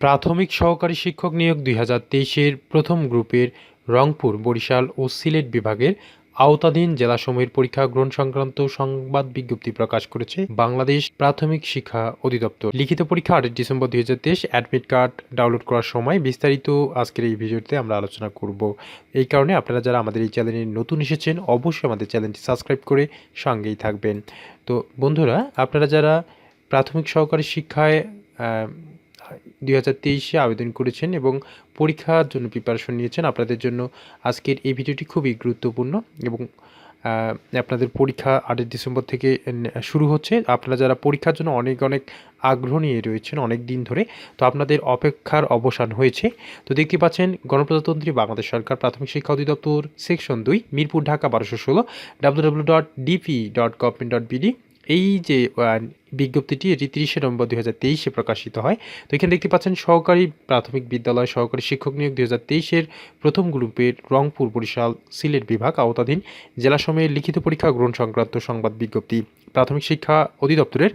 প্রাথমিক সহকারী শিক্ষক নিয়োগ দুই হাজার তেইশের প্রথম গ্রুপের রংপুর, বরিশাল ও সিলেট বিভাগের আওতাধীন জেলাসমূহের পরীক্ষা গ্রহণ সংক্রান্ত সংবাদ বিজ্ঞপ্তি প্রকাশ করেছে বাংলাদেশ প্রাথমিক শিক্ষা অধিদপ্তর। লিখিত পরীক্ষা আট ডিসেম্বর দুই হাজার তেইশ, অ্যাডমিট কার্ড ডাউনলোড করার সময় বিস্তারিত আজকের এই ভিডিওতে আমরা আলোচনা করব। এই কারণে আপনারা যারা আমাদের এই চ্যানেলে নতুন এসেছেন, অবশ্যই আমাদের চ্যানেলটি সাবস্ক্রাইব করে সঙ্গেই থাকবেন। তো বন্ধুরা, আপনারা যারা প্রাথমিক সহকারী শিক্ষায় দুই হাজার তেইশে আবেদন করেছেন এবং পরীক্ষার জন্য প্রিপারেশন নিয়েছেন। আপনাদের জন্য আজকের এই ভিডিওটি খুবই গুরুত্বপূর্ণ এবং আপনাদের পরীক্ষা আটই ডিসেম্বর থেকে শুরু হচ্ছে। আপনারা যারা পরীক্ষার জন্য অনেক অনেক আগ্রহ নিয়ে রয়েছেন অনেক দিন ধরে, তো আপনাদের অপেক্ষার অবসান হয়েছে। তো দেখতে পাচ্ছেন, গণপ্রজাতন্ত্রী বাংলাদেশ সরকার প্রাথমিক শিক্ষা অধিদপ্তর সেকশন দুই, মিরপুর, ঢাকা, বারোশো ষোলো W dot DP dot government dot BD এই যে বিজ্ঞপ্তিটি এটি তিরিশে নভেম্বর দুই হাজার তেইশে প্রকাশিত হয়। তো এখানে দেখতে পাচ্ছেন, সহকারী প্রাথমিক বিদ্যালয়, সহকারী শিক্ষক নিয়োগ দুই হাজার তেইশের প্রথম গ্রুপের রংপুর বরিশাল সিলেট বিভাগ আওতাধীন জেলা সময়ে লিখিত পরীক্ষা গ্রহণ সংক্রান্ত সংবাদ বিজ্ঞপ্তি। প্রাথমিক শিক্ষা অধিদপ্তরের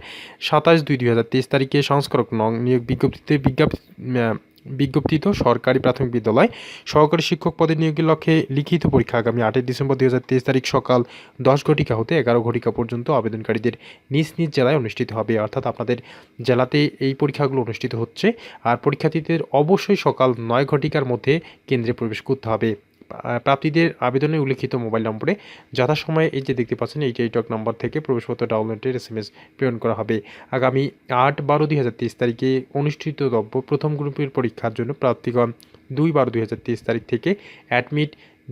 সাতাশ দুই দুই হাজার তেইশ তারিখে সংস্করক নং নিয়োগ বিজ্ঞপ্তিতে বিজ্ঞাপ বিজ্ঞপ্তিত সরকারি প্রাথমিক বিদ্যালয় সহকারী শিক্ষক পদে নিয়োগের লক্ষ্যে লিখিত পরীক্ষা আগামী আটই ডিসেম্বর দুই হাজার তেইশ তারিখ সকাল দশ ঘটিকা হতে এগারো ঘটিকা পর্যন্ত আবেদনকারীদের নিজ নিজ জেলায় অনুষ্ঠিত হবে। অর্থাৎ আপনাদের জেলাতে এই পরীক্ষাগুলো অনুষ্ঠিত হচ্ছে। আর পরীক্ষার্থীদের অবশ্যই সকাল নয় ঘটিকার মধ্যে কেন্দ্রে প্রবেশ করতে হবে। প্রাপ্তীদের আবেদনে উল্লিখিত মোবাইল নম্বরে যথাসময়ে এই যে দেখতে পাচ্ছেন, এই টেলিটক নম্বর থেকে প্রবেশপত্র ডাউনলোডের এস এম এস প্রেরণ করা হবে। আগামী আট বারো দুই হাজার তেইশ তারিখে অনুষ্ঠিতব্য প্রথম গ্রুপের পরীক্ষার জন্য প্রার্থীগণ দুই বারো দুই হাজার তেইশ তারিখ থেকে admit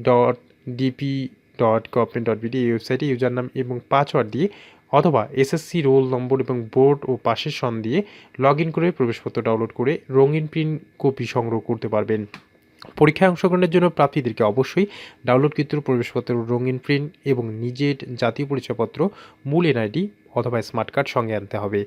dot DP dot government dot BD এই ওয়েবসাইটে ইউজার নাম এবং পাসওয়ার্ড দিয়ে অথবা এসএসসি রোল নম্বর এবং বোর্ড ও পাশের সন দিয়ে লগ করে প্রবেশপত্র ডাউনলোড করে রঙিন প্রিন্ট কপি সংগ্রহ করতে পারবেন। পরীক্ষায় অংশগ্রহণের জন্য প্রার্থীদেরকে অবশ্যই ডাউনলোডকৃত প্রবেশপত্র রঙিন প্রিন্ট এবং নিজের জাতীয় পরিচয়পত্র, মূল এনআইডি অথবা স্মার্ট কার্ড সঙ্গে আনতে হবে।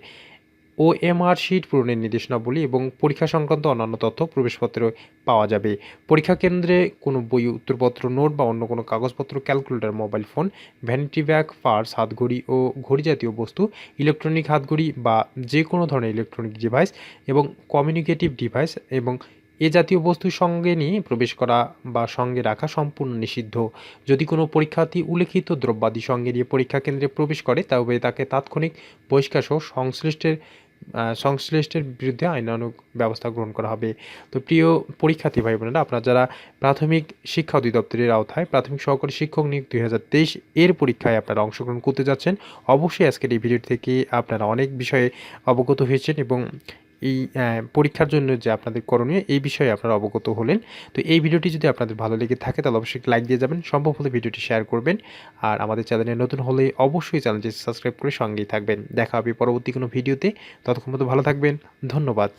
ও এমআর শিট পূরণের নির্দেশনাবলী এবং পরীক্ষা সংক্রান্ত অন্যান্য তথ্য প্রবেশপত্রে পাওয়া যাবে। পরীক্ষা কেন্দ্রে কোনো বই, উত্তরপত্র, নোট বা অন্য কোনো কাগজপত্র calculator mobile phone vanity bag purse হাতঘড়ি ও ঘড়ি জাতীয় বস্তু ইলেকট্রনিক হাতঘড়ি বা যে কোনো ধরনের ইলেকট্রনিক ডিভাইস এবং কমিউনিকেটিভ ডিভাইস এবং এ জাতীয় বস্তুর সঙ্গে নিয়ে প্রবেশ করা বা সঙ্গে রাখা সম্পূর্ণ নিষিদ্ধ। যদি কোনো পরীক্ষার্থী উল্লেখিত দ্রব্যাদি সঙ্গে নিয়ে পরীক্ষা কেন্দ্রে প্রবেশ করে, তবে তাকে তাৎক্ষণিক বহিষ্কার সহ সংশ্লিষ্টের সংশ্লিষ্টের বিরুদ্ধে আইনানুগ ব্যবস্থা গ্রহণ করা হবে। তো প্রিয় পরীক্ষার্থী ভাই বোনেরা আপনারা যারা প্রাথমিক শিক্ষা অধিদপ্তরের আওতায় প্রাথমিক সহকারী শিক্ষক নিয়োগ দুই হাজার তেইশ এর পরীক্ষায় আপনারা অংশগ্রহণ করতে যাচ্ছেন, অবশ্যই আজকের এই ভিডিও থেকে আপনারা অনেক বিষয়ে অবগত হয়েছেন এবং এই পরীক্ষার জন্য যে আপনাদের করণীয়, এই বিষয়ে আপনারা অবগত হলেন। তো এই ভিডিওটি যদি আপনাদের ভালো লেগে থাকে, তাহলে অবশ্যই লাইক দিয়ে যাবেন, সম্ভব হলে ভিডিওটি শেয়ার করবেন। আর আমাদের চ্যানেলে নতুন হলে অবশ্যই চ্যানেলটি সাবস্ক্রাইব করে সঙ্গেই থাকবেন। দেখা হবে পরবর্তী কোনো ভিডিওতে। ততক্ষণ মতো ভালো থাকবেন। ধন্যবাদ।